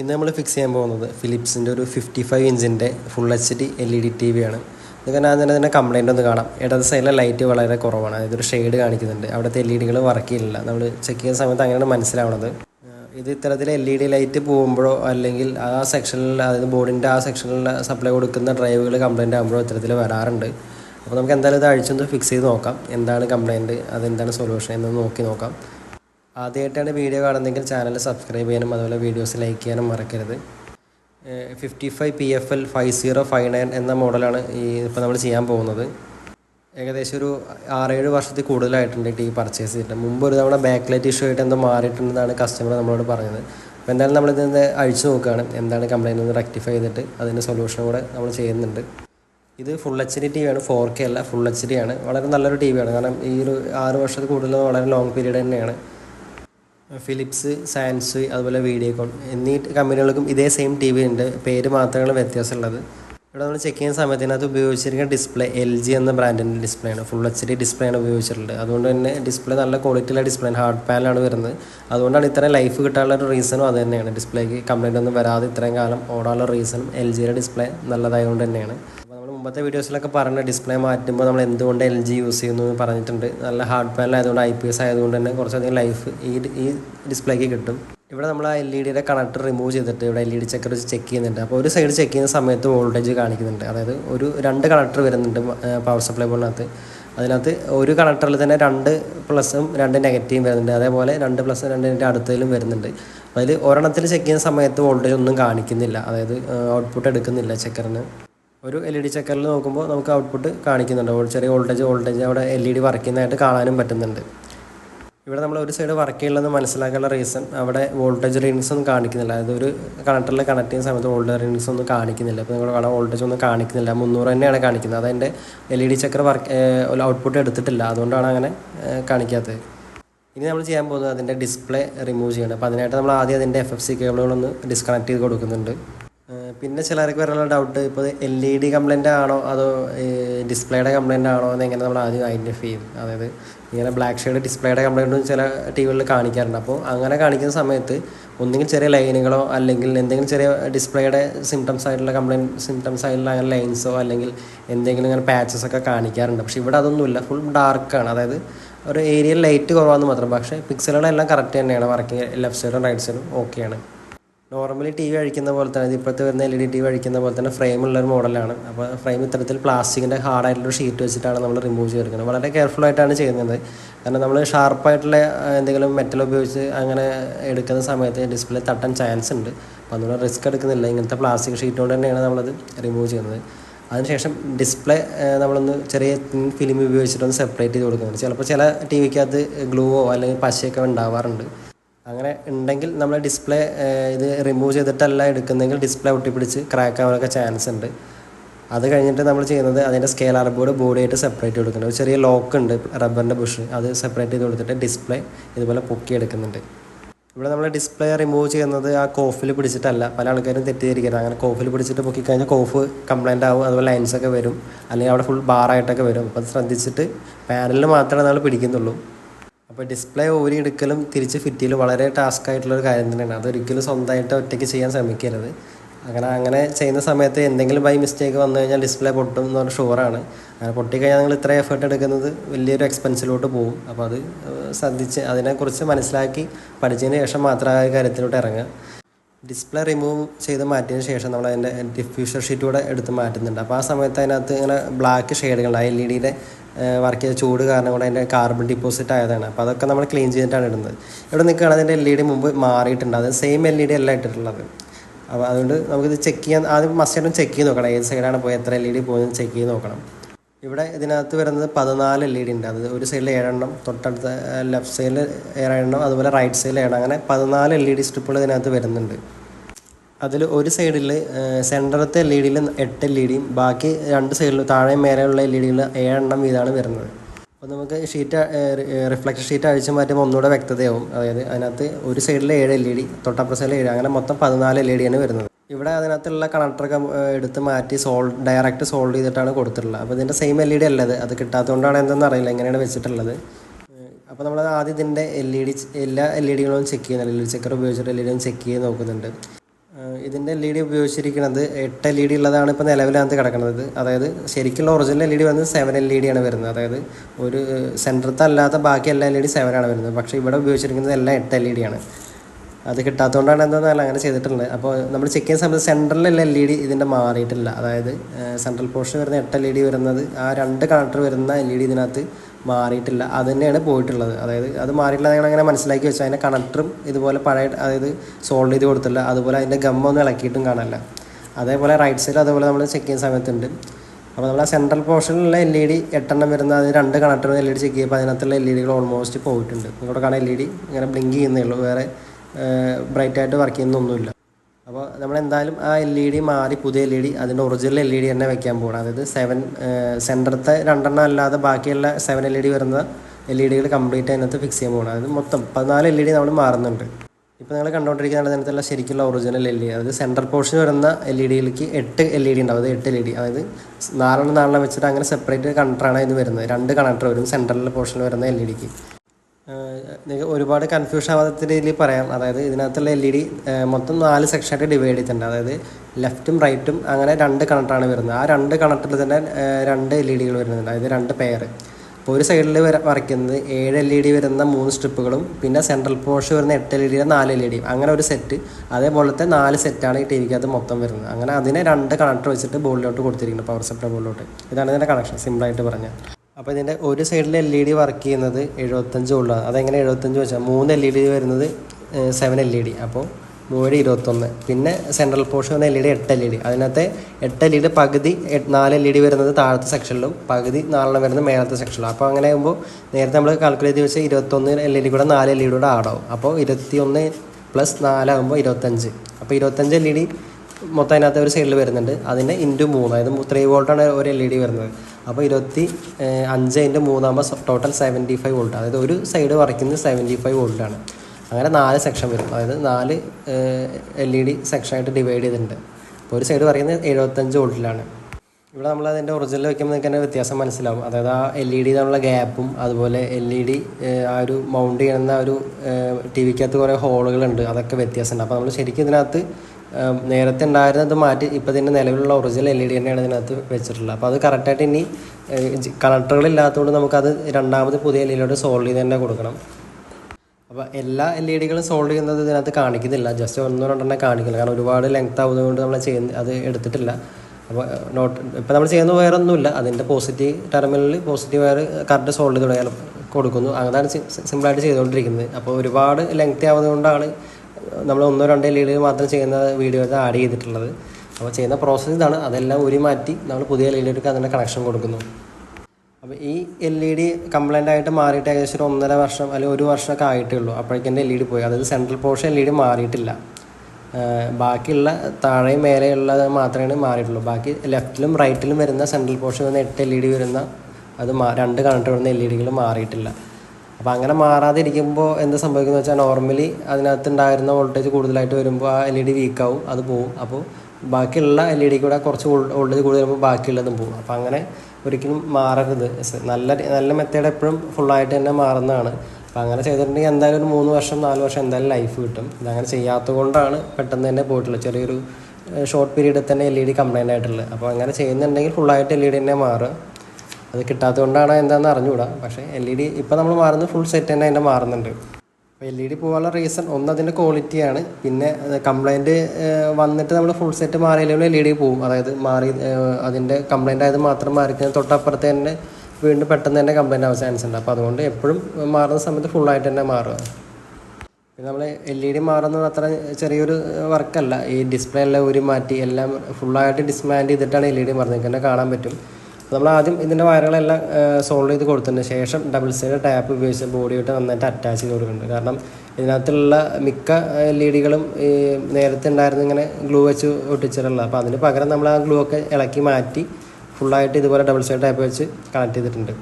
ഇന്ന് നമ്മൾ ഫിക്സ് ചെയ്യാൻ പോകുന്നത് ഫിലിപ്സിന്റെ ഒരു fifty five ഇഞ്ചിന്റെ full H D L E D T V ആണ്. ഇത് ഞാൻ തന്നെ തന്നെ കംപ്ലൈന്റ് ഒന്ന് കാണാം. ഇടത് സൈഡിലെ ലൈറ്റ് വളരെ കുറവാണ്. അതായത് ഒരു ഷെയ്ഡ് കാണിക്കുന്നുണ്ട്. അവിടുത്തെ എൽ ഇ ഡികൾ വർക്ക് ചെയ്യില്ല നമ്മൾ ചെക്ക് ചെയ്യുന്ന സമയത്ത് അങ്ങനെയാണ് മനസ്സിലാവുന്നത് ഇത് ഇത്തരത്തിൽ എൽ ഇ ഡി ലൈറ്റ് പോകുമ്പോഴോ അല്ലെങ്കിൽ ആ സെക്ഷനിൽ അതായത് ബോർഡിന്റെ ആ സെക്ഷനിൽ സപ്ലൈ കൊടുക്കുന്ന ഡ്രൈവുകൾ കംപ്ലൈന്റ് ആകുമ്പോഴോ ഇത്തരത്തിൽ വരാറുണ്ട്. അപ്പോൾ നമുക്ക് എന്തായാലും ഇത് അഴിച്ചൊന്ന് ഫിക്സ് ചെയ്ത് നോക്കാം. എന്താണ് കംപ്ലൈന്റ് അതെന്താണ് സൊല്യൂഷൻ എന്ന് നോക്കി നോക്കാം. ആദ്യമായിട്ടാണ് വീഡിയോ കാണുന്നതെങ്കിൽ ചാനൽ സബ്സ്ക്രൈബ് ചെയ്യാനും അതുപോലെ വീഡിയോസ് ലൈക്ക് ചെയ്യാനും മറക്കരുത്. Fifty five P F L five zero five nine എന്ന മോഡലാണ് ഈ ഇപ്പോൾ നമ്മൾ ചെയ്യാൻ പോകുന്നത്. ഏകദേശം ഒരു ആറേഴ് വർഷത്തിൽ കൂടുതലായിട്ടുണ്ട് ഈ പർച്ചേസ് ചെയ്തിട്ട്. മുമ്പ് ഒരു തവണ ബാക്ക് ലൈറ്റ് ഇഷ്യൂ ആയിട്ട് എന്തോ മാറിയിട്ടുണ്ടെന്നാണ് കസ്റ്റമർ നമ്മളോട് പറഞ്ഞത്. അപ്പോൾ എന്തായാലും നമ്മളിതിന്റെ അഴിച്ചു നോക്കുകയാണ് എന്താണ് കംപ്ലൈന്റ് ഒന്ന് റെക്ടിഫൈ ചെയ്തിട്ട് അതിന്റെ സൊല്യൂഷൻ കൂടെ നമ്മൾ ചെയ്യുന്നുണ്ട്. ഇത് full H D T V ആണ് ഫോർ കെ അല്ല ഫുൾ എച്ച് ഡി ആണ്. വളരെ നല്ലൊരു ടി വി ആണ്. കാരണം ഈ ഒരു ആറ് വർഷത്തിൽ കൂടുതൽ വളരെ ലോങ് പീരീഡ് തന്നെയാണ്. ഫിലിപ്സ് സാൻസ് അതുപോലെ വീഡിയോകോൺ എന്നീ കമ്പനികൾക്കും ഇതേ സെയിം ടി വി ഉണ്ട്. പേര് മാത്രമാണ് വ്യത്യാസമുള്ളത്. ഇവിടെ നമ്മൾ ചെക്ക് ചെയ്യുന്ന സമയത്ത് ഇതിനകത്ത് ഉപയോഗിച്ചിരിക്കുന്ന ഡിസ്പ്ലേ എൽ ജി എന്ന ബ്രാൻഡിന്റെ ഡിസ്പ്ലേ ആണ്. ഫുൾ എച്ച് ഡി ഡിസ്പ്ലേ ആണ് ഉപയോഗിച്ചിട്ടുള്ളത്. അതുകൊണ്ട് തന്നെ ഡിസ്പ്ലേ നല്ല ക്വാളിറ്റിയുള്ള ഡിസ്പ്ലേ ആണ്. ഹാർഡ് പാനലാണ് വരുന്നത്. അതുകൊണ്ടാണ് ഇത്രയും ലൈഫ് കിട്ടാനുള്ള ഒരു റീസണും അത് തന്നെയാണ്. ഡിസ്പ്ലേക്ക് കംപ്ലൈന്റ് ഒന്നും വരാതെ ഇത്രയും കാലം ഓടാനുള്ള റീസണും എൽ ജിയുടെ ഡിസ്പ്ലേ നല്ലതായതുകൊണ്ട് തന്നെയാണ്. നമ്മൾ മുമ്പത്തെ വീഡിയോസിലൊക്കെ പറഞ്ഞ ഡിസ്പ്ലേ മാറ്റുമ്പോൾ നമ്മൾ എന്തുകൊണ്ട് എൽ ജി യൂസ് ചെയ്യുന്നു എന്ന് പറഞ്ഞിട്ടുണ്ട്. നല്ല ഹാർഡ് പാനൽ ആയതുകൊണ്ട് ഐ പി എസ് ആയതുകൊണ്ട് തന്നെ കുറച്ചധികം ലൈഫ് ഈ ഈ ഡിസ്പ്ലേക്ക് കിട്ടും. ഇവിടെ നമ്മൾ എൽ ഇ ഡിയുടെ കണക്ടർ റിമൂവ് ചെയ്തിട്ട് ഇവിടെ എൽ ഇ ഡി ചെക്കർ വെച്ച് ചെക്ക് ചെയ്യുന്നുണ്ട്. അപ്പോൾ ഒരു സൈഡ് ചെക്ക് ചെയ്യുന്ന സമയത്ത് വോൾട്ടേജ് കാണിക്കുന്നുണ്ട്. അതായത് ഒരു രണ്ട് കണക്ടർ വരുന്നുണ്ട് പവർ സപ്ലൈ ബോർഡിനകത്ത് അതിനകത്ത് ഒരു കണക്ടറിൽ തന്നെ രണ്ട് പ്ലസും രണ്ട് നെഗറ്റീവും വരുന്നുണ്ട്. അതേപോലെ രണ്ട് പ്ലസും രണ്ടിന്റെ അടുത്തതിലും വരുന്നുണ്ട്. അതിൽ ഒരെണ്ണത്തിൽ ചെക്ക് ചെയ്യുന്ന സമയത്ത് വോൾട്ടേജ് ഒന്നും കാണിക്കുന്നില്ല. അതായത് ഔട്ട്പുട്ട് എടുക്കുന്നില്ല ചെക്കറിന് ഒരു എൽ ഇ ഡി ചെക്കറിൽ നോക്കുമ്പോൾ നമുക്ക് ഔട്ട്പുട്ട് കാണിക്കുന്നുണ്ട്. ചെറിയ വോൾട്ടേജ് വോൾട്ടേജ് അവിടെ എൽ ഇ ഡി വർക്ക് ചെയ്യുന്നതായിട്ട് കാണാനും പറ്റുന്നുണ്ട്. ഇവിടെ നമ്മൾ ഒരു സൈഡ് വർക്ക് ചെയ്യുള്ളതെന്ന് മനസ്സിലാക്കാനുള്ള റീസൺ അവിടെ വോൾട്ടേജ് റീഡിങ്സ് ഒന്നും കാണിക്കുന്നില്ല. അതായത് ഒരു കണക്ടറിൽ കണക്ട് ചെയ്യുന്ന സമയത്ത് വോൾട്ടേജ് റീഡിങ്സ് ഒന്നും കാണിക്കുന്നില്ല. അപ്പോൾ നിങ്ങൾ കാണാൻ വോൾട്ടേജ് ഒന്നും കാണിക്കുന്നില്ല. മുന്നൂറ് തന്നെയാണ് കാണിക്കുന്നത്. അതെന്റെ L E D checker work output എടുത്തിട്ടില്ല. അതുകൊണ്ടാണ് അങ്ങനെ കാണിക്കാത്തത്. ഇനി നമ്മൾ ചെയ്യാൻ പോകുന്നത് അതിന്റെ ഡിസ്പ്ലേ റിമൂവ് ചെയ്യണം. അപ്പോൾ അതിനായിട്ട് നമ്മൾ ആദ്യം അതിന്റെ എഫ് എഫ് സി കേബിളുകളൊന്ന് ഡിസ്കണക്ട് ചെയ്ത് കൊടുക്കുന്നുണ്ട്. പിന്നെ ചിലർക്ക് വരാനുള്ള ഡൗട്ട് ഇപ്പോൾ എൽ ഇ ഡി കംപ്ലൈന്റ് ആണോ? അതോ ഡിസ്പ്ലേയുടെ കംപ്ലൈന്റ് ആണോ? എന്ന് എങ്ങനെ നമ്മൾ ആദ്യം ഐഡന്റിഫൈ ചെയ്യും. അതായത് ഇങ്ങനെ ബ്ലാക്ക് ഷെയ്ഡ് ഡിസ്പ്ലേയുടെ കംപ്ലൈന്റും ചില ടി വികളിൽ കാണിക്കാറുണ്ട്. അപ്പോൾ അങ്ങനെ കാണിക്കുന്ന സമയത്ത് ഒന്നെങ്കിൽ ചെറിയ ലൈനുകളോ അല്ലെങ്കിൽ എന്തെങ്കിലും ചെറിയ ഡിസ്പ്ലേയുടെ സിംറ്റംസ് ആയിട്ടുള്ള കംപ്ലൈന്റ് സിംറ്റംസ് ആയിട്ടുള്ള അങ്ങനെ ലൈൻസോ അല്ലെങ്കിൽ എന്തെങ്കിലും ഇങ്ങനെ പാച്ചസ് ഒക്കെ കാണിക്കാറുണ്ട്. പക്ഷേ ഇവിടെ അതൊന്നുമില്ല. ഫുൾ ഡാർക്കാണ് അതായത് ഒരു ഏരിയയിൽ ലൈറ്റ് കുറവാണെന്ന് മാത്രം. പക്ഷേ പിക്സലുകളെല്ലാം കറക്റ്റ് തന്നെയാണ്. വർക്കിംഗ് ലെഫ്റ്റ് സൈഡും റൈറ്റ് സൈഡും ഓക്കെയാണ് നോർമലി ടി വി അഴിക്കുന്ന പോലെ തന്നെ ഇപ്പോഴത്തെ വരുന്ന L E D T V അഴിക്കുന്ന പോലെ തന്നെ ഫ്രെയിം ഉള്ള ഒരു മോഡലാണ് അപ്പോൾ ഫ്രെയിം ഇത്തരത്തിൽ പ്ലാസ്റ്റിക്കിന്റെ ഹാർഡായിട്ടുള്ള ഷീറ്റ് വെച്ചിട്ടാണ് നമ്മൾ റിമൂവ് ചെയ്തെടുക്കുന്നത്. വളരെ കെയർഫുൾ ആയിട്ടാണ് ചെയ്യുന്നത്. കാരണം നമ്മൾ ഷാർപ്പായിട്ടുള്ള എന്തെങ്കിലും മെറ്റൽ ഉപയോഗിച്ച് അങ്ങനെ എടുക്കുന്ന സമയത്ത് ഡിസ്പ്ലേ തട്ടാൻ ചാൻസ് ഉണ്ട്. അപ്പോൾ നമ്മൾ റിസ്ക് എടുക്കുന്നില്ല. ഇങ്ങനത്തെ പ്ലാസ്റ്റിക് ഷീറ്റ് കൊണ്ട് തന്നെയാണ് നമ്മളത് റിമൂവ് ചെയ്യുന്നത്. അതിനുശേഷം ഡിസ്പ്ലേ നമ്മളൊന്ന് ചെറിയ ഫിലിം ഉപയോഗിച്ചിട്ടൊന്ന് സെപ്പറേറ്റ് ചെയ്ത് കൊടുക്കുന്നുണ്ട്. ചിലപ്പോൾ ചില ടി വിക്കകത്ത് ഗ്ലൂവോ അല്ലെങ്കിൽ പശയൊക്കെ ഉണ്ടാവാറുണ്ട്. അങ്ങനെ ഉണ്ടെങ്കിൽ നമ്മൾ ഡിസ്പ്ലേ ഇത് റിമൂവ് ചെയ്തിട്ടല്ല എടുക്കുന്നെങ്കിൽ ഡിസ്പ്ലേ ഒട്ടിപ്പിടിച്ച് ക്രാക്ക് ആവാനൊക്കെ ചാൻസ് ഉണ്ട്. അത് കഴിഞ്ഞിട്ട് നമ്മൾ ചെയ്യുന്നത് അതിന്റെ സ്കെയിൽ ബോർഡ് ബോഡിയായിട്ട് സെപ്പറേറ്റ് കൊടുക്കുന്നുണ്ട്. ഒരു ചെറിയ ലോക്ക് ഉണ്ട് റബ്ബറിന്റെ ബുഷ് അത് സെപ്പറേറ്റ് ചെയ്ത് കൊടുത്തിട്ട് ഡിസ്പ്ലേ ഇതുപോലെ പൊക്കി എടുക്കുന്നുണ്ട്. ഇവിടെ നമ്മൾ ഡിസ്പ്ലേ റിമൂവ് ചെയ്യുന്നത് ആ കോഫിൽ പിടിച്ചിട്ടല്ല. പല ആൾക്കാരും തെറ്റിദ്ധരിക്കുന്നത് അങ്ങനെ കോഫിൽ പിടിച്ചിട്ട് പൊക്കി കഴിഞ്ഞാൽ കോഫ് കംപ്ലൈന്റ് ആവും. അതുപോലെ ലൈൻസൊക്കെ വരും. അല്ലെങ്കിൽ അവിടെ ഫുൾ ബാറായിട്ടൊക്കെ വരും. അപ്പോൾ അത് ശ്രദ്ധിച്ചിട്ട് പാനലിൽ മാത്രമേ നമ്മൾ പിടിക്കുന്നുള്ളൂ. അപ്പോൾ ഡിസ്പ്ലേ ഓരി എടുക്കലും തിരിച്ച് ഫിറ്റ് ചെയ്യലും വളരെ ടാസ്ക് ആയിട്ടുള്ള ഒരു കാര്യം തന്നെയാണ്. അതൊരിക്കലും സ്വന്തമായിട്ട് ഒറ്റയ്ക്ക് ചെയ്യാൻ ശ്രമിക്കരുത്. അങ്ങനെ അങ്ങനെ ചെയ്യുന്ന സമയത്ത് എന്തെങ്കിലും ബൈ മിസ്റ്റേക്ക് വന്നു കഴിഞ്ഞാൽ ഡിസ്പ്ലേ പൊട്ടും എന്ന് പറഞ്ഞാൽ ഷുവറാണ് അങ്ങനെ പൊട്ടിക്കഴിഞ്ഞാൽ നിങ്ങൾ ഇത്ര എഫേർട്ട് എടുക്കുന്നത് വലിയൊരു എക്സ്പെൻസിലോട്ട് പോകും. അപ്പോൾ അത് ശ്രദ്ധിച്ച് അതിനെക്കുറിച്ച് മനസ്സിലാക്കി പഠിച്ചതിന് ശേഷം മാത്രം ആ കാര്യത്തിലോട്ട് ഇറങ്ങുക. ഡിസ്പ്ലേ റിമൂവ് ചെയ്ത് മാറ്റിയതിന് ശേഷം നമ്മൾ അതിന്റെ ഡിഫ്യൂസർ ഷീറ്റ് കൂടെ എടുത്ത് മാറ്റുന്നുണ്ട്. അപ്പോൾ ആ സമയത്ത് അതിനകത്ത് ഇങ്ങനെ ബ്ലാക്ക് ഷെയ്ഡുകൾ എൽ ഇ ഡിയുടെ വർക്ക് ചെയ്ത ചൂട് കാരണം കൂടെ അതിന്റെ കാർബൺ ഡിപ്പോസിറ്റ് ആയതാണ്. അപ്പോൾ അതൊക്കെ നമ്മൾ ക്ലീൻ ചെയ്തിട്ടാണ് ഇടുന്നത്. ഇവിടെ നിൽക്കുകയാണ് അതിന്റെ എൽ ഇ ഡി മുമ്പ് മാറിയിട്ടുണ്ട്. അത് സെയിം എൽ ഇ ഡി അല്ല ഇട്ടിട്ടുള്ളത്. അപ്പോൾ അതുകൊണ്ട് നമുക്കിത് ചെക്ക് ചെയ്യാൻ ആദ്യം മസ്റ്റായിട്ടും ചെക്ക് ചെയ്ത് നോക്കണം. ഏത് സൈഡാണ് പോയി എത്ര എൽ ഇ ഡി പോകുന്നത് ചെക്ക് ചെയ്ത് നോക്കണം. ഇവിടെ ഇതിനകത്ത് വരുന്നത് പതിനാല് എൽ ഇ ഡി ഉണ്ട്. അത് ഒരു സൈഡിൽ ഏഴെണ്ണം തൊട്ടടുത്ത ലെഫ്റ്റ് സൈഡിൽ ഏഴെണ്ണം അതുപോലെ റൈറ്റ് സൈഡിൽ ഏഴെണ്ണം. അങ്ങനെ പതിനാല് എൽ ഇ ഡി സ്ട്രിപ്പുകൾ ഇതിനകത്ത് വരുന്നുണ്ട്. അതിൽ ഒരു സൈഡിൽ സെന്ററത്തെ എൽ ഇ ഡിയിൽ എട്ട് എൽ ഇ ഡിയും ബാക്കി രണ്ട് സൈഡിൽ താഴെ മേലെയുള്ള എൽ ഇ ഡിയിൽ ഏഴെണ്ണം വീതമാണ് വരുന്നത്. അപ്പോൾ നമുക്ക് ഷീറ്റ് റിഫ്ലക്ഷൻ ഷീറ്റ് അഴിച്ച് മാറ്റുമ്പോൾ ഒന്നുകൂടെ വ്യക്തതയാവും. അതായത് അതിനകത്ത് ഒരു സൈഡിൽ ഏഴ് എൽ ഇ ഡി തൊട്ടപ്പുറ സൈഡിൽ ഏഴ് അങ്ങനെ മൊത്തം പതിനാല് എൽ ഇ ഡിയാണ് വരുന്നത്. ഇവിടെ അതിനകത്തുള്ള കണക്ടറൊക്കെ എടുത്ത് മാറ്റി സോൾ ഡയറക്റ്റ് സോൾവ് ചെയ്തിട്ടാണ് കൊടുത്തിട്ടുള്ളത് അപ്പോൾ ഇതിന്റെ സെയിം എൽ ഇ ഡി അല്ലത് അത് കിട്ടാത്തതുകൊണ്ടാണ് എന്തെന്ന് അറിയില്ല എങ്ങനെയാണ് വെച്ചിട്ടുള്ളത് അപ്പോൾ നമ്മൾ ആദ്യം ഇതിന്റെ എൽ ഇ ഡി എല്ലാ എൽ ഇ ഡികളും ചെക്ക് ചെയ്യുന്നുണ്ട് എൽ ഇ ഡി ചെക്കർ ഉപയോഗിച്ചിട്ട് എൽ ഇ ഡിയും ചെക്ക് ചെയ്ത് നോക്കുന്നുണ്ട് ഇതിന്റെ എൽ ഇ ഡി ഉപയോഗിച്ചിരിക്കുന്നത് എട്ട് എൽ ഇ ഡി ഉള്ളതാണ് ഇപ്പോൾ നിലവിലകത്ത് കിടക്കുന്നത് അതായത് ശരിക്കുള്ള ഒറിജിനൽ എൽ ഇ ഡി വന്ന് സെവൻ എൽ ഇ ഡി ആണ് വരുന്നത് അതായത് ഒരു സെന്ററത്തെ അല്ലാത്ത ബാക്കി എല്ലാ എൽ ഇ ഡി സെവൻ ആണ് വരുന്നത് പക്ഷേ ഇവിടെ ഉപയോഗിച്ചിരിക്കുന്നത് എല്ലാം എട്ട് എൽ ഇ ഡി ആണ് അത് കിട്ടാത്തതുകൊണ്ടാണ് എന്താണെന്നല്ല അങ്ങനെ ചെയ്തിട്ടുണ്ട് അപ്പോൾ നമ്മൾ ചെക്ക് ചെയ്യുന്ന സമയത്ത് സെൻട്രലിലെ എൽ ഇ ഡി ഇതിന്റെ മാറിയിട്ടില്ല അതായത് സെൻട്രൽ പോർഷൻ വരുന്ന എട്ട് എൽ ഇ ഡി വരുന്നത് ആ രണ്ട് കണക്ടർ വരുന്ന എൽ ഇ ഡി ഇതിനകത്ത് മാറിയിട്ടില്ല. അത് തന്നെയാണ് പോയിട്ടുള്ളത്. അതായത് അത് മാറിയിട്ടില്ല നിങ്ങൾ അങ്ങനെ മനസ്സിലാക്കി വെച്ചാൽ അതിന്റെ കണക്ടറും ഇതുപോലെ പഴയ അതായത് സോൾവ് ചെയ്ത് കൊടുത്തില്ല. അതുപോലെ അതിന്റെ ഗമ്മൊന്നും ഇളക്കിയിട്ടും കാണില്ല അതേപോലെ റൈറ്റ് സൈഡ് അതുപോലെ നമ്മൾ ചെക്ക് ചെയ്യുന്ന സമയത്തുണ്ട്. അപ്പോൾ നമ്മൾ ആ സെൻട്രൽ പോർഷനിലുള്ള എൽ ഇ ഡി എട്ടെണ്ണം വരുന്ന അത് രണ്ട് connector L E D check ചെയ്യുമ്പോൾ അതിനകത്തുള്ള എൽ ഇ ഡികൾ ഓൾമോസ്റ്റ് പോയിട്ടുണ്ട്. ഇവിടെ കാണാൻ എൽ ഇ ഡി ഇങ്ങനെ ബ്ലിങ്ക് ചെയ്യുന്നേ ഉള്ളൂ. വേറെ ബ്രൈറ്റ് ആയിട്ട് വർക്ക് ചെയ്യുന്നൊന്നുമില്ല അപ്പോൾ നമ്മൾ എന്തായാലും ആ എൽ ഇ ഡി മാറി പുതിയ എൽ ഇ ഡി അതിന്റെ ഒറിജിനൽ എൽ ഇ ഡി തന്നെ വെക്കാൻ പോകണം അതായത് സെവൻ സെന്ററത്തെ രണ്ടെണ്ണം അല്ലാതെ ബാക്കിയുള്ള സെവൻ എൽ ഇ ഡി വരുന്ന എൽ ഇ ഡികൾ കംപ്ലീറ്റ് അതിനകത്ത് ഫിക്സ് ചെയ്യാൻ പോകണം അതായത് മൊത്തം പതിനാല് എൽ ഇ ഡി നമ്മൾ മാറുന്നുണ്ട് ഇപ്പോൾ നിങ്ങൾ കണ്ടുകൊണ്ടിരിക്കുന്ന അതിനകത്തുള്ള ശരിക്കുള്ള ഒറിജിനൽ എൽ ഇ ഡി അതായത് സെന്റർ പോർഷൻ വരുന്ന എൽ ഇ ഡിയിലേക്ക് എട്ട് എൽ ഇ ഡി ഉണ്ടാവും എട്ട് എൽ ഇ ഡി അതായത് നാലെണ്ണം നാലെണ്ണം വെച്ചിട്ട് അങ്ങനെ സെപ്പറേറ്റ് കണക്ടറാണ് ഇത് വരുന്നത് രണ്ട് കണക്ടർ വരും സെൻട്രൽ പോർഷനിൽ വരുന്ന എൽ ഇ ഡിക്ക് ഒരുപാട് കൺഫ്യൂഷൻ ആവാത്ത രീതിയിൽ പറയാം. അതായത് ഇതിനകത്തുള്ള എൽ ഇ ഡി മൊത്തം നാല് സെക്ഷനായിട്ട് ഡിവൈഡ് ചെയ്തിട്ടുണ്ട്. അതായത് ലെഫ്റ്റും റൈറ്റും അങ്ങനെ രണ്ട് കണക്റ്റാണ് വരുന്നത്. ആ രണ്ട് കണക്റ്റിൽ തന്നെ രണ്ട് എൽ ഇ ഡികൾ വരുന്നുണ്ട്. അതായത് രണ്ട് പെയർ അപ്പോൾ ഒരു സൈഡിൽ വരയ്ക്കുന്നത് ഏഴ് എൽ ഇ ഡി വരുന്ന മൂന്ന് സ്ട്രിപ്പുകളും പിന്നെ സെൻട്രൽ പോർഷൻ വരുന്ന എട്ട് എൽ ഇ ഡിയുടെ നാല് എൽ ഇ ഡി അങ്ങനെ ഒരു സെറ്റ് അതേപോലത്തെ നാല് സെറ്റാണ് ഈ ടി വിക്കകത്ത് മൊത്തം വരുന്നത്. അങ്ങനെ അതിനെ രണ്ട് കണക്ടർ വെച്ചിട്ട് ബോർഡിലോട്ട് കൊടുത്തിരിക്കുന്നത് പവർ സപ്ലൈ ബോർഡിലോട്ട് ഇതാണ് ഇതിന്റെ കണക്ഷൻ സിമ്പിളായിട്ട് പറഞ്ഞാൽ. അപ്പോൾ ഇതിന്റെ ഒരു സൈഡിൽ എൽ ഇ ഡി വർക്ക് ചെയ്യുന്നത് എഴുപത്തഞ്ച് ഉള്ളതാണ് അതെങ്ങനെ എഴുപത്തഞ്ച് വെച്ചാൽ മൂന്ന് എൽ ഇ ഡി വരുന്നത് സെവൻ എൽ ഇ ഡി അപ്പോൾ മൂവടി ഇരുപത്തൊന്ന് പിന്നെ സെൻട്രൽ പോർഷൻ വന്ന എൽ ഇ ഡി എട്ട് എൽ ഇ ഡി അതിനകത്തെ എട്ട് എൽ ഇ ഡി പകുതി നാല് എൽ ഇ ഡി വരുന്നത് താഴത്തെ സെക്ഷനിലും പകുതി നാലെണ്ണം വരുന്നത് മേലത്തെ സെക്ഷനിലും അപ്പോൾ അങ്ങനെ ആകുമ്പോൾ നേരത്തെ നമ്മൾ കാൽക്കുലേറ്റ് ചെയ്ത് വെച്ചാൽ ഇരുപത്തൊന്ന് എൽ ഇ ഡി കൂടെ നാല് എൽ ഇ ഡി കൂടെ ആടാവും അപ്പോൾ ഇരുപത്തിയൊന്ന് പ്ലസ് നാലാകുമ്പോൾ ഇരുപത്തഞ്ച് അപ്പോൾ ഇരുപത്തഞ്ച് എൽ ഇ ഡി മൊത്തം അതിനകത്ത് ഒരു സൈഡിൽ വരുന്നുണ്ട് അതിന്റെ ഇന്റു മൂന്ന് അതായത് ത്രീ വോൾട്ടാണ് ഒരു എൽ ഇ ഡി വരുന്നത് അപ്പോൾ ഇരുപത്തി അഞ്ച് അതിന്റെ മൂന്നാകുമ്പോൾ ടോട്ടൽ സെവന്റി ഫൈവ് വോൾട്ട് അതായത് ഒരു സൈഡ് വരയ്ക്കുന്നത് സെവന്റി ഫൈവ് വോൾട്ടാണ് അങ്ങനെ നാല് സെക്ഷൻ വരും. അതായത് നാല് എൽ ഇ ഡി സെക്ഷനായിട്ട് ഡിവൈഡ് ചെയ്തിട്ടുണ്ട്. അപ്പോൾ ഒരു സൈഡ് പറയുന്നത് എഴുപത്തഞ്ച് വോൾട്ടിലാണ് ഇവിടെ നമ്മൾ അതിന്റെ ഒറിജിനൽ വെക്കുമ്പോൾ നിങ്ങൾക്ക് തന്നെ വ്യത്യാസം മനസ്സിലാവും. അതായത് ആ എൽ ഇ ഡി തമ്മിലുള്ള ഗ്യാപ്പും അതുപോലെ എൽ ഇ ഡി ആ ഒരു മൗണ്ട് ചെയ്യുന്ന ഒരു ടി വിക്കകത്ത് കുറേ ഹോളുകളുണ്ട് അതൊക്കെ വ്യത്യാസമുണ്ട്. അപ്പോൾ നമ്മൾ ശരിക്കും ഇതിനകത്ത് നേരത്തെ ഉണ്ടായിരുന്നത് മാറ്റി ഇപ്പോൾ ഇതിന്റെ നിലവിലുള്ള ഒറിജിനൽ എൽ ഇ ഡി തന്നെയാണ് ഇതിനകത്ത് വെച്ചിട്ടുള്ളത്. അപ്പോൾ അത് കറക്റ്റായിട്ട് ഇനി കണക്ടറുകളില്ലാത്തതുകൊണ്ട് നമുക്കത് രണ്ടാമത് പുതിയ എൽ ഇ ഡിയോട് സോൾവ് ചെയ്ത് തന്നെ കൊടുക്കണം. അപ്പോൾ എല്ലാ എൽ ഇ ഡികളും സോൾവ് ചെയ്യുന്നത് ഇതിനകത്ത് കാണിക്കുന്നില്ല. ജസ്റ്റ് ഒന്നോ രണ്ടെണ്ണം കാണിക്കില്ല കാരണം ഒരുപാട് ലെങ്ത് ആവുന്നതുകൊണ്ട് നമ്മൾ ചെയ്യുന്ന അത് എടുത്തിട്ടില്ല. നോട്ട് ഇപ്പോൾ നമ്മൾ ചെയ്യുന്നത് വേറെ ഒന്നുമില്ല അതിന്റെ പോസിറ്റീവ് ടെർമിനലിൽ പോസിറ്റീവ് വയർ കറണ്ട് ചെയ്ത് തുടങ്ങിയാൽ കൊടുക്കുന്നു. അതാണ് സിമ്പിളായിട്ട് ചെയ്തുകൊണ്ടിരിക്കുന്നത്. അപ്പോൾ ഒരുപാട് ലെങ്ത് ആവുന്നതുകൊണ്ടാണ് നമ്മൾ ഒന്നോ രണ്ടോ എൽ മാത്രം ചെയ്യുന്ന വീഡിയോ ആഡ് ചെയ്തിട്ടുള്ളത്. അപ്പോൾ ചെയ്യുന്ന പ്രോസസ്സ് ഇതാണ്. അതെല്ലാം ഒരു മാറ്റി നമ്മൾ പുതിയ എൽ ഇ അതിന്റെ കണക്ഷൻ കൊടുക്കുന്നു. അപ്പോൾ ഈ എൽ ഇ ഡി കംപ്ലൈന്റ് ആയിട്ട് മാറിയിട്ട് ഏകദേശം ഒരു ഒന്നര വർഷം അല്ലെങ്കിൽ ഒരു വർഷമൊക്കെ ആയിട്ടേ ഉള്ളൂ അപ്പോഴേക്കും എന്റെ എൽ ഇ ഡി പോയി. അതായത് central portion L E D മാറിയിട്ടില്ല. ബാക്കിയുള്ള താഴെയും മേലെയുള്ളത് മാത്രമേ മാറിയിട്ടുള്ളൂ. ബാക്കി ലെഫ്റ്റിലും റൈറ്റിലും വരുന്ന സെൻട്രൽ പോർഷൻ വരുന്ന എട്ട് എൽ ഇ ഡി വരുന്ന അത് രണ്ട് കണക്ട് വരുന്ന എൽ ഇ ഡികൾ മാറിയിട്ടില്ല. അപ്പോൾ അങ്ങനെ മാറാതിരിക്കുമ്പോൾ എന്ത് സംഭവിക്കുന്നത് വെച്ചാൽ നോർമലി അതിനകത്ത് ഉണ്ടായിരുന്ന വോൾട്ടേജ് കൂടുതലായിട്ട് വരുമ്പോൾ ആ എൽ ഇ ഡി വീക്കാവും അത് പോവും. അപ്പോൾ ബാക്കിയുള്ള എൽ ഇ ഡി കൂടെ കുറച്ച് വോൾട്ടേജ് കൂടുതൽ വരുമ്പോൾ ബാക്കിയുള്ളതും പോകും അപ്പോൾ അങ്ങനെ ഒരിക്കലും മാറരുത്. നല്ല നല്ല മെത്തേഡ് എപ്പോഴും ഫുള്ളായിട്ട് തന്നെ മാറുന്നതാണ്. അപ്പോൾ അങ്ങനെ ചെയ്തിട്ടുണ്ടെങ്കിൽ എന്തായാലും ഒരു മൂന്ന് വർഷം നാല് വർഷം എന്തായാലും ലൈഫ് കിട്ടും. ഇതങ്ങനെ ചെയ്യാത്തത് കൊണ്ടാണ് പെട്ടെന്ന് തന്നെ പോയിട്ടുള്ളത്. ചെറിയൊരു ഷോർട്ട് പീരീഡിൽ തന്നെ എൽ ഇ ഡി കംപ്ലൈന്റ് ആയിട്ടുള്ളത്. അപ്പോൾ അങ്ങനെ ചെയ്യുന്നുണ്ടെങ്കിൽ ഫുള്ളായിട്ട് എൽ ഇ ഡി തന്നെ മാറുക. അത് കിട്ടാത്തത് കൊണ്ടാണ് എന്താണെന്ന് അറിഞ്ഞുകൂടാ. പക്ഷേ എൽ ഇ ഡി ഇപ്പോൾ നമ്മൾ മാറുന്നത് ഫുൾ സെറ്റ് തന്നെ അതിന്റെ മാറുന്നുണ്ട്. അപ്പോൾ എൽ ഇ ഡി പോകാനുള്ള റീസൺ ഒന്ന് അതിന്റെ ക്വാളിറ്റിയാണ് പിന്നെ കംപ്ലൈന്റ് വന്നിട്ട് നമ്മൾ ഫുൾ സെറ്റ് മാറിയില്ലെങ്കിൽ എൽ ഇ ഡി പോകും അതായത് മാറി അതിന്റെ കംപ്ലൈന്റ് ആയത് മാത്രം മാറിക്കുന്ന തൊട്ടപ്പുറത്ത് തന്നെ വീണ്ടും പെട്ടെന്ന് തന്നെ കംപ്ലൈന്റ് ആവാൻ ചാൻസ് ഉണ്ട് അപ്പോൾ അതുകൊണ്ട് എപ്പോഴും മാറുന്ന സമയത്ത് ഫുള്ളായിട്ട് തന്നെ മാറുക. പിന്നെ നമ്മൾ എൽ ഇ ഡി മാറുന്നത് അത്ര ചെറിയൊരു വർക്കല്ല ഈ ഡിസ്പ്ലേ എല്ലാം ഊരി മാറ്റി എല്ലാം ഫുള്ളായിട്ട് ഡിസ്മാൻഡ് ചെയ്തിട്ടാണ് എൽ ഇ ഡി മാറുന്നത്. തന്നെ കാണാൻ പറ്റും. നമ്മൾ ആദ്യം ഇതിന്റെ വയറുകളെല്ലാം സോൾവ് ചെയ്ത് കൊടുത്തതിന് ശേഷം ഡബിൾ സൈഡ് ടാപ്പ് ഉപയോഗിച്ച് ബോഡിയായിട്ട് നന്നായിട്ട് അറ്റാച്ച് ചെയ്ത് കൊടുക്കുന്നുണ്ട്. കാരണം ഇതിനകത്തുള്ള മിക്ക എൽ ഇ ഡികളും ഈ നേരത്തെ ഉണ്ടായിരുന്ന ഇങ്ങനെ ഗ്ലൂ വെച്ച് ഒട്ടിച്ചിട്ടുള്ളത്. അപ്പോൾ അതിന് പകരം നമ്മൾ ആ ഗ്ലൂ ഒക്കെ ഇളക്കി മാറ്റി ഫുള്ളായിട്ട് ഇതുപോലെ ഡബിൾ സൈഡ് ടൈപ്പ് വെച്ച് കണക്ട് ചെയ്തിട്ടുണ്ട്.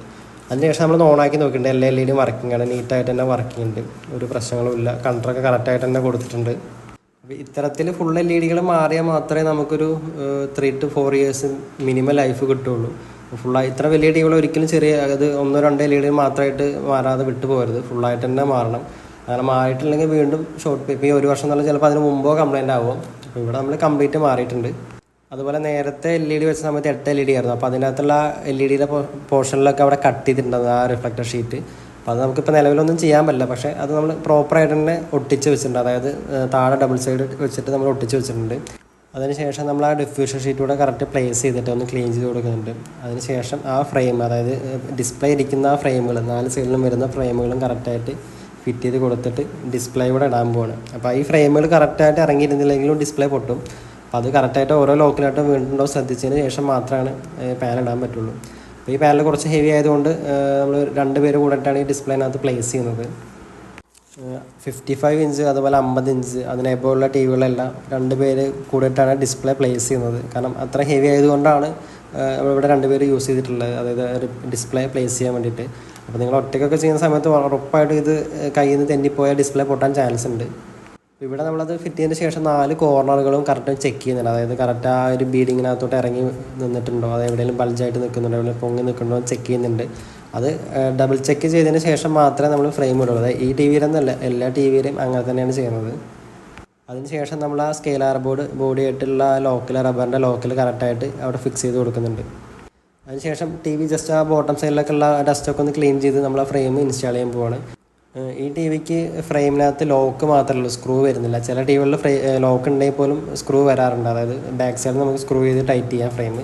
അതിനുശേഷം നമ്മൾ ഓണാക്കി നോക്കിയിട്ടുണ്ട്. എല്ലാ എൽ ഇ വർക്കിംഗ് ആണ്. നീറ്റായിട്ട് തന്നെ വർക്കിംഗ് ഉണ്ട്. ഒരു പ്രശ്നങ്ങളും ഇല്ല. കണ്ടറൊക്കെ കറക്റ്റായിട്ട് തന്നെ കൊടുത്തിട്ടുണ്ട്. അപ്പോൾ ഇത്തരത്തിൽ ഫുൾ എൽ ഇ ഡികൾ മാറിയാൽ മാത്രമേ നമുക്കൊരു three to four years minimum life കിട്ടുള്ളൂ ഫുള്ളായി ഇത്ര വലിയ ഡികൾ ഒരിക്കലും ചെറിയ അത് ഒന്നോ രണ്ടോ എൽ ഇ ഡി മാത്രമായിട്ട് മാറാതെ വിട്ടു പോകരുത്. ഫുള്ളായിട്ട് തന്നെ മാറണം. അങ്ങനെ മാറിയിട്ടില്ലെങ്കിൽ വീണ്ടും ഷോർട്ട് ഇപ്പോൾ ഈ ഒരു വർഷം എന്നുള്ള ചിലപ്പോൾ അതിന് മുമ്പോ കംപ്ലൈന്റ് ആവും അപ്പോൾ ഇവിടെ നമ്മൾ കംപ്ലീറ്റ് മാറിയിട്ടുണ്ട്. അതുപോലെ നേരത്തെ എൽ ഇ ഡി വെച്ച സമയത്ത് എട്ട് എൽ ഇ ഡി ആയിരുന്നു. അപ്പോൾ അതിനകത്തുള്ള എൽ ഇ ഡിയുടെ പോർഷനിലൊക്കെ അവിടെ കട്ട് ചെയ്തിട്ടുണ്ടായിരുന്നു ആ റിഫ്ലക്ടർ ഷീറ്റ് അപ്പോൾ അത് നമുക്കിപ്പോൾ നിലവിലൊന്നും ചെയ്യാൻ പറ്റില്ല. പക്ഷേ അത് നമ്മൾ പ്രോപ്പറായിട്ട് തന്നെ ഒട്ടിച്ച് വെച്ചിട്ടുണ്ട്. അതായത് താഴെ ഡബിൾ സൈഡ് വെച്ചിട്ട് നമ്മൾ ഒട്ടിച്ച് വെച്ചിട്ടുണ്ട്. അതിനുശേഷം നമ്മൾ ആ ഡിഫ്യൂഷൻ ഷീറ്റൂടെ കറക്റ്റ് പ്ലേസ് ചെയ്തിട്ട് ഒന്ന് ക്ലീൻ ചെയ്ത് കൊടുക്കുന്നുണ്ട്. അതിനുശേഷം ആ ഫ്രെയിം അതായത് ഡിസ്പ്ലേ ഇരിക്കുന്ന ആ ഫ്രെയിമുകൾ നാല് സൈഡിലും വരുന്ന ഫ്രെയിമുകളും കറക്റ്റായിട്ട് ഫിറ്റ് ചെയ്ത് കൊടുത്തിട്ട് ഡിസ്പ്ലേ കൂടെ ഇടാൻ പോവാണ്. അപ്പോൾ ഈ ഫ്രെയിമുകൾ കറക്റ്റായിട്ട് ഇറങ്ങിയിരുന്നില്ലെങ്കിലും ഡിസ്പ്ലേ പൊട്ടും. അപ്പോൾ അത് കറക്റ്റായിട്ട് ഓരോ ലോക്കിലായിട്ട് വീണ്ടുണ്ടോ ശ്രദ്ധിച്ചതിന് ശേഷം മാത്രമാണ് പാനൽ ഇടാൻ പറ്റുള്ളൂ. അപ്പോൾ ഈ പാനൽ കുറച്ച് ഹെവി ആയതുകൊണ്ട് നമ്മൾ രണ്ട് പേര് കൂടിയിട്ടാണ് ഈ ഡിസ്പ്ലേനകത്ത് പ്ലേസ് ചെയ്യുന്നത്. ഫിഫ്റ്റി ഫൈവ് ഇഞ്ച് അതുപോലെ അമ്പത് ഇഞ്ച് അതിനെപ്പോലുള്ള ടി വികളെല്ലാം രണ്ട് പേര് കൂടിയിട്ടാണ് ഡിസ്പ്ലേ പ്ലേസ് ചെയ്യുന്നത്. കാരണം അത്ര ഹെവി ആയതുകൊണ്ടാണ് ഇവിടെ രണ്ട് പേര് യൂസ് ചെയ്തിട്ടുള്ളത്. അതായത് ഡിസ്പ്ലേ പ്ലേസ് ചെയ്യാൻ വേണ്ടിയിട്ട്. അപ്പോൾ നിങ്ങൾ ഒറ്റയ്ക്കൊക്കെ ചെയ്യുന്ന സമയത്ത് ഉറപ്പായിട്ടും ഇത് കയ്യിൽ നിന്ന് തെന്നിപ്പോയാൽ ഡിസ്പ്ലേ പൊട്ടാൻ ചാൻസ് ഉണ്ട്. ഇവിടെ നമ്മളത് ഫിറ്റ് ചെയ്തതിന് ശേഷം നാല് കോർണറുകളും കറക്റ്റ് ചെക്ക് ചെയ്യുന്നുണ്ട്. അതായത് കറക്റ്റ് ആ ഒരു ബീഡിങ്ങിനകത്തോട്ട് ഇറങ്ങി നിന്നിട്ടുണ്ടോ? അത് എവിടെയെങ്കിലും ബൾജായിട്ട് നിൽക്കുന്നുണ്ടോ? എവിടെ പൊങ്ങി നിൽക്കുന്നുണ്ടോ ചെക്ക് ചെയ്യുന്നുണ്ട്. അത് ഡബിൾ ചെക്ക് ചെയ്തതിന് ശേഷം മാത്രമേ നമ്മൾ ഫ്രെയിം ഇടുള്ളൂ. ഈ ടി വിയിലെന്നല്ല എല്ലാ ടി വിയിലും അങ്ങനെ തന്നെയാണ് ചെയ്യുന്നത്. അതിനുശേഷം നമ്മൾ ആ സ്കെയിലാർ ബോർഡ് ബോഡി ആയിട്ടുള്ള ലോക്കൽ റബ്ബറിന്റെ ലോക്കൽ കറക്റ്റായിട്ട് അവിടെ ഫിക്സ് ചെയ്ത് കൊടുക്കുന്നുണ്ട്. അതിനുശേഷം ടി വി ജസ്റ്റ് ആ ബോട്ടം സൈഡിലൊക്കെ ഉള്ള ഡസ്റ്റൊക്കെ ഒന്ന് ക്ലീൻ ചെയ്ത് നമ്മൾ ആ ഫ്രെയിം ഇൻസ്റ്റാൾ ചെയ്യാൻ പോവാണ്. ഈ ടി വിക്ക് ഫ്രെയിമിനകത്ത് ലോക്ക് മാത്രമേ ഉള്ളൂ സ്ക്രൂ വരുന്നില്ല. ചില ടി വികളിൽ ഫ്രൈ ലോക്ക് ഉണ്ടെങ്കിൽ പോലും സ്ക്രൂ വരാറുണ്ട്. അതായത് ബാക്ക് സൈഡിൽ നമുക്ക് സ്ക്രൂ ചെയ്ത് ടൈറ്റ് ചെയ്യാം ഫ്രെയിം.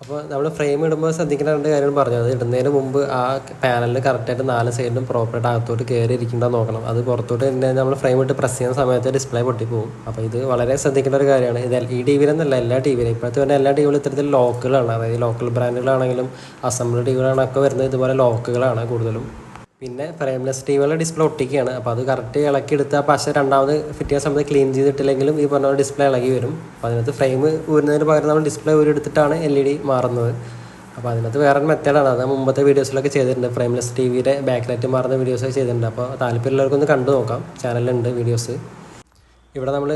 അപ്പോൾ നമ്മൾ ഫ്രെയിം ഇടുമ്പോൾ ശ്രദ്ധിക്കേണ്ട രണ്ട് കാര്യങ്ങൾ പറഞ്ഞു. അത് ഇടുന്നതിന് മുമ്പ് ആ പാനലിൽ കറക്റ്റായിട്ട് നാല് സൈഡിലും പ്രോപ്പറായിട്ട് അകത്തോട്ട് കയറി ഇരിക്കേണ്ടത് നോക്കണം. അത് പുറത്തോട്ട് തന്നെ നമ്മൾ ഫ്രെയിം ഇട്ട് പ്രസ് ചെയ്യുന്ന സമയത്ത് ഡിസ്പ്ലേ പൊട്ടിപ്പോകും അപ്പോൾ ഇത് വളരെ ശ്രദ്ധിക്കേണ്ട ഒരു കാര്യമാണ്. ഇത് ഈ ടി വിയിലെന്നല്ല എല്ലാ ടി വിയിലും ഇപ്പോഴത്തെ തന്നെ എല്ലാ ടി വിയിലും ഇത്തരത്തിൽ ലോക്കുകളാണ്. അതായത് ലോക്കൽ ബ്രാൻഡുകളാണെങ്കിലും അസംബ്ലി ടി വികളാണൊക്കെ വരുന്നത്. ഇതുപോലെ ലോക്കുകളാണ് കൂടുതലും. പിന്നെ ഫ്രെയിംലെസ് ടി വിയുടെ ഡിസ്പ്ലേ ഒട്ടിക്കുകയാണ്. അപ്പോൾ അത് കറക്റ്റ് ഇളക്കി എടുത്താൽ പക്ഷേ രണ്ടാമത് ഫിറ്റ് ചെയ്യാൻ സമയത്ത് ക്ലീൻ ചെയ്തിട്ടില്ലെങ്കിലും ഈ പറഞ്ഞ ഡിസ്പ്ലേ ഇളകി വരും. അപ്പോൾ അതിനകത്ത് ഫ്രെയിം ഊരുന്നതിന് പകരം നമ്മൾ ഡിസ്പ്ലേ ഊരെടുത്തിട്ടാണ് എൽ ഇ ഡി മാറുന്നത്. അപ്പോൾ അതിനകത്ത് വേറെ മെത്തേഡാണ് അത് മുമ്പത്തെ വീഡിയോസിലൊക്കെ ചെയ്തിട്ടുണ്ട്. ഫ്രെയിംലെസ് ടി വിയുടെ ബാക്ക് ലൈറ്റ് മാറുന്ന വീഡിയോസൊക്കെ ചെയ്തിട്ടുണ്ട്. അപ്പോൾ താല്പര്യമുള്ളവർക്കൊന്ന് കണ്ടു നോക്കാം. ചാനലിലുണ്ട് വീഡിയോസ് ഇവിടെ നമ്മൾ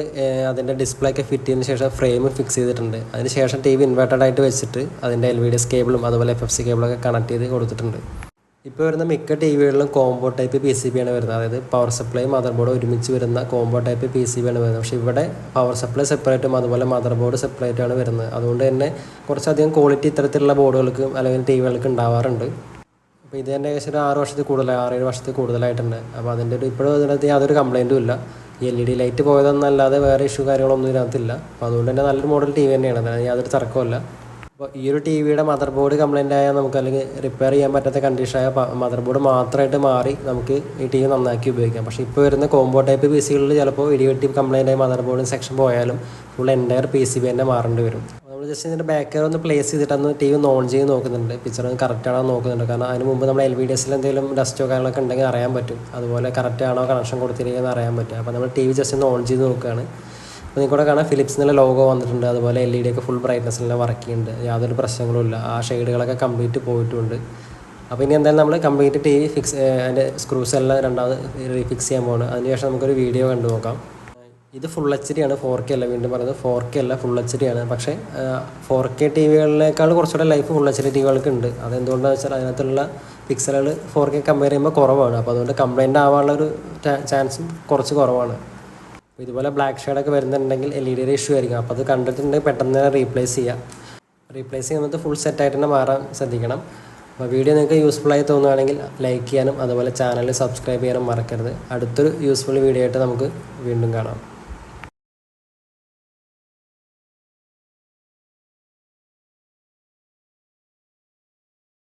അതിന്റെ ഡിസ്പ്ലേ ഒക്കെ ഫിറ്റ് ചെയ്തതിന് ശേഷം ഫ്രെയിം ഫിക്സ് ചെയ്തിട്ടുണ്ട്. അതിന് ശേഷം ടി വി ഇൻവേർട്ടഡ് ആയിട്ട് വെച്ചിട്ട് അതിന്റെ എൽ വി ഡി എസ് കേബിളും അതുപോലെ എഫ് എഫ് സി കേബിളൊക്കെ കണക്ട് ചെയ്ത് കൊടുത്തിട്ടുണ്ട്. ഇപ്പോൾ വരുന്ന മിക്ക T വികളിലും combo type P C B ആണ് വരുന്നത്. അതായത് പവർ സപ്ലൈ മദർ ബോർഡ് ഒരുമിച്ച് വരുന്ന combo type P C B ആണ് വരുന്നത്. പക്ഷേ ഇവിടെ പവർ സപ്ലൈ സെപ്പറേറ്റും അതുപോലെ മദർ ബോർഡ് സെപ്പറേറ്റ് ആണ് വരുന്നത്. അതുകൊണ്ട് തന്നെ കുറച്ചധികം ക്വാളിറ്റി ഇത്തരത്തിലുള്ള ബോർഡുകൾക്ക് അല്ലെങ്കിൽ ടി വികൾക്ക് ഉണ്ടാവാറുണ്ട്. അപ്പോൾ ഇത് തന്നെ ഏകദേശം ഒരു ആറ് വർഷത്തിൽ കൂടുതലായി ആറേഴ് വർഷത്തിൽ കൂടുതലായിട്ടുണ്ട്. അപ്പോൾ അതിന്റെ ഒരു ഇപ്പോഴും അതിനകത്ത് യാതൊരു കംപ്ലൈന്റും ഇല്ല. എൽ ഇ ഡി ലൈറ്റ് പോയതെന്നല്ലാതെ വേറെ ഇഷ്യൂ കാര്യങ്ങളൊന്നും ഇതിനകത്തില്ല അപ്പോൾ അതുകൊണ്ട് തന്നെ നല്ലൊരു മോഡൽ ടി വി തന്നെയാണ്. അതിന് യാതൊരു തർക്കമില്ല അപ്പോൾ ഈ ഒരു ടി വിയുടെ മദർ ബോർഡ് കംപ്ലൈന്റ് ആയാൽ നമുക്ക് അല്ലെങ്കിൽ റിപ്പയർ ചെയ്യാൻ പറ്റാത്ത കണ്ടീഷനായ മദർ ബോർഡ് മാത്രമായിട്ട് മാറി നമുക്ക് ഈ ടി വി നന്നാക്കി ഉപയോഗിക്കാം. പക്ഷേ ഇപ്പോൾ വരുന്ന കോംബോ ടൈപ്പ് പി സികളിൽ ചിലപ്പോൾ ഇടിവെട്ടി കംപ്ലൈന്റ് ആയി മദർ ബോർഡിന് സെക്ഷൻ പോയാലും full entire P C B തന്നെ മാറേണ്ടി വരും. നമ്മൾ ജസ്റ്റ് ഇതിന്റെ ബാക്ക് ഒന്ന് പ്ലേസ് ചെയ്തിട്ട് അന്ന് ടി വി ഓൺ ചെയ്ത് നോക്കുന്നുണ്ട്. പിക്ചർ കറക്റ്റ് ആണോ നോക്കുന്നുണ്ട്. കാരണം അതിന് മുമ്പ് നമ്മൾ എൽ വി ഡി എസിൽ എന്തെങ്കിലും ഡസ്റ്റോ കാര്യങ്ങളൊക്കെ ഉണ്ടെങ്കിൽ അറിയാൻ പറ്റും. അതുപോലെ കറക്റ്റ് ആണോ കണക്ഷൻ കൊടുത്തിരിക്കുന്നത് അറിയാൻ പറ്റും. അപ്പോൾ നമ്മൾ ടി വി ജസ്റ്റ് ഒന്ന് ഓൺ ചെയ്ത് നോക്കുകയാണ്. അപ്പോൾ നിങ്ങൾക്ക് കൂടെ കാണാം ഫിലിപ്സിന്റെ ലോഗോ വന്നിട്ടുണ്ട്. അതുപോലെ എൽ ഇ ഡി ഒക്കെ ഫുൾ ബ്രൈറ്റ്നസ്സിലെല്ലാം വർക്ക് ചെയ്യുന്നുണ്ട് യാതൊരു പ്രശ്നങ്ങളും ഇല്ല. ആ ഷെയ്ഡുകളൊക്കെ കംപ്ലീറ്റ് പോയിട്ടുണ്ട്. അപ്പോൾ ഇനി എന്തായാലും നമ്മൾ കംപ്ലീറ്റ് ടി വി ഫിക്സ് അതിന്റെ സ്ക്രൂസ് എല്ലാം രണ്ടാമത് റീഫിക്സ് ചെയ്യാൻ പോകണം അതിനുശേഷം നമുക്കൊരു വീഡിയോ കണ്ടു നോക്കാം. ഇത് ഫുൾ എച്ച് ഡി ആണ്. ഫോർ കെ അല്ല വീണ്ടും പറയുന്നത് ഫോർ കെ അല്ല ഫുൾ എച്ച് ഡി ആണ്. പക്ഷേ ഫോർ കെ ടി വികളിനേക്കാൾ കുറച്ചുകൂടെ life full H D T വികൾക്ക് ഉണ്ട് അതെന്തുകൊണ്ടാണെന്ന് വെച്ചാൽ അതിനകത്തുള്ള പിക്സലുകൾ ഫോർ കെ കമ്പയർ ചെയ്യുമ്പോൾ കുറവാണ്. അപ്പോൾ അതുകൊണ്ട് കംപ്ലൈന്റ് ആവാനുള്ള ഒരു ചാൻസും കുറച്ച് കുറവാണ്. ഇതുപോലെ ബ്ലാക്ക് ഷെയ്ഡൊക്കെ വരുന്നുണ്ടെങ്കിൽ എൽ ഇ ഡിയുടെ ഇഷ്യൂ ആയിരിക്കും. അപ്പോൾ അത് കണ്ടിട്ടുണ്ടെങ്കിൽ പെട്ടെന്ന് തന്നെ റീപ്ലേസ് ചെയ്യാം. റീപ്ലേസ് ചെയ്യുന്നത് ഫുൾ സെറ്റായിട്ട് തന്നെ മാറാൻ ശ്രദ്ധിക്കണം. അപ്പോൾ വീഡിയോ നിങ്ങൾക്ക് യൂസ്ഫുൾ ആയി തോന്നുകയാണെങ്കിൽ ലൈക്ക് ചെയ്യാനും അതുപോലെ ചാനൽ സബ്സ്ക്രൈബ് ചെയ്യാനും മറക്കരുത്. അടുത്തൊരു യൂസ്ഫുൾ വീഡിയോ ആയിട്ട് നമുക്ക് വീണ്ടും കാണാം.